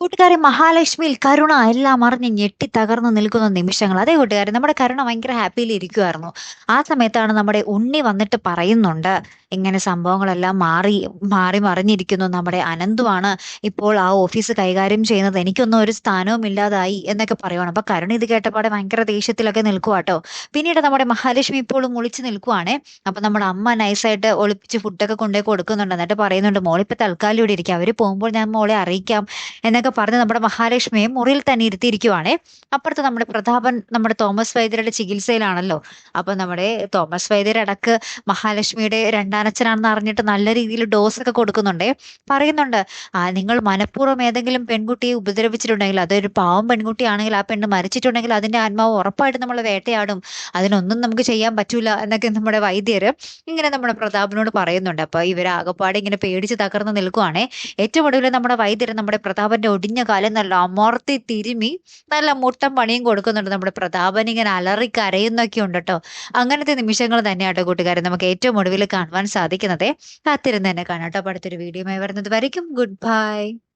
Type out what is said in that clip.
കൂട്ടുകാരെ മഹാലക്ഷ്മിയിൽ കരുണ എല്ലാം അറിഞ്ഞ് ഞെട്ടി തകർന്നു നിൽക്കുന്ന നിമിഷങ്ങൾ. അതേ കൂട്ടുകാരെ നമ്മുടെ കരുണ ഭയങ്കര ഹാപ്പിയിൽ ഇരിക്കുമായിരുന്നു ആ സമയത്താണ് നമ്മുടെ ഉണ്ണി വന്നിട്ട് പറയുന്നുണ്ട് ഇങ്ങനെ സംഭവങ്ങളെല്ലാം മാറി മാറി മറിഞ്ഞിരിക്കുന്നു. നമ്മുടെ അനന്തുവാണ് ഇപ്പോൾ ആ ഓഫീസ് കൈകാര്യം ചെയ്യുന്നത്. എനിക്കൊന്നും ഒരു സ്ഥാനവും ഇല്ലാതായി എന്നൊക്കെ പറയുവാണ്. അപ്പൊ കരുണ ഇത് കേട്ടപ്പാടെ ഭയങ്കര ദേഷ്യത്തിലൊക്കെ നിൽക്കുവാട്ടോ. പിന്നീട് നമ്മുടെ മഹാലക്ഷ്മി ഇപ്പോഴും ഒളിച്ചു നിൽക്കുവാണേ. അപ്പൊ നമ്മുടെ അമ്മ നൈസായിട്ട് ഒളിപ്പിച്ച് ഫുഡൊക്കെ കൊണ്ടുപോയി കൊടുക്കുന്നുണ്ട്. എന്നിട്ട് പറയുന്നുണ്ട് മോളിപ്പോ തൽക്കാലം ഇവിടെ ഇരിക്കുക അവർ പോകുമ്പോൾ ഞാൻ മോളെ അറിയിക്കാം എന്നൊക്കെ പറഞ്ഞ് നമ്മുടെ മഹാലക്ഷ്മിയെ മുറിയിൽ തന്നെ ഇരുത്തിയിരിക്കുവാണേ. അപ്പുറത്ത് നമ്മുടെ പ്രതാപൻ നമ്മുടെ തോമസ് വൈദ്യരുടെ ചികിത്സയിലാണല്ലോ. അപ്പൊ നമ്മുടെ തോമസ് വൈദ്യർ അടക്ക് മഹാലക്ഷ്മിയുടെ രണ്ടാനച്ഛനാണെന്ന് അറിഞ്ഞിട്ട് നല്ല രീതിയിൽ ഡോസ് ഒക്കെ കൊടുക്കുന്നുണ്ടേ. പറയുന്നുണ്ട് ആ നിങ്ങൾ മനഃപൂർവം ഏതെങ്കിലും പെൺകുട്ടിയെ ഉപദ്രവിച്ചിട്ടുണ്ടെങ്കിൽ അതൊരു പാവം പെൺകുട്ടിയാണെങ്കിൽ ആ പെണ്ണ് മരിച്ചിട്ടുണ്ടെങ്കിൽ അതിന്റെ ആത്മാവ് ഉറപ്പായിട്ട് നമ്മൾ വേട്ടയാടും. അതിനൊന്നും നമുക്ക് ചെയ്യാൻ പറ്റൂല എന്നൊക്കെ നമ്മുടെ വൈദ്യർ ഇങ്ങനെ നമ്മുടെ പ്രതാപനോട് പറയുന്നുണ്ട്. അപ്പൊ ഇവരാകപ്പാടെ ഇങ്ങനെ പേടിച്ച് തകർന്ന് നിൽക്കുവാണേ. ഏറ്റവും ഒടുവിൽ നമ്മുടെ വൈദ്യർ നമ്മുടെ പ്രതാപന്റെ ഒടിഞ്ഞ കാലം നല്ല അമർത്തി തിരുമി നല്ല മുട്ടം പണിയും കൊടുക്കുന്നുണ്ട് നമ്മുടെ പ്രതാപൻ ഇങ്ങനെ അലറി കരയുന്നൊക്കെ ഉണ്ട് കേട്ടോ. അങ്ങനത്തെ നിമിഷങ്ങൾ തന്നെയാട്ടോ കൂട്ടുകാരെ നമുക്ക് ഏറ്റവും ഒടുവിൽ കാണുവാൻ സാധിക്കുന്നത്. കാത്തിരുന്ന് തന്നെ കാണാം കേട്ടോ. അടുത്തൊരു വീഡിയോ വരുന്നത് വരയ്ക്കും. Good bye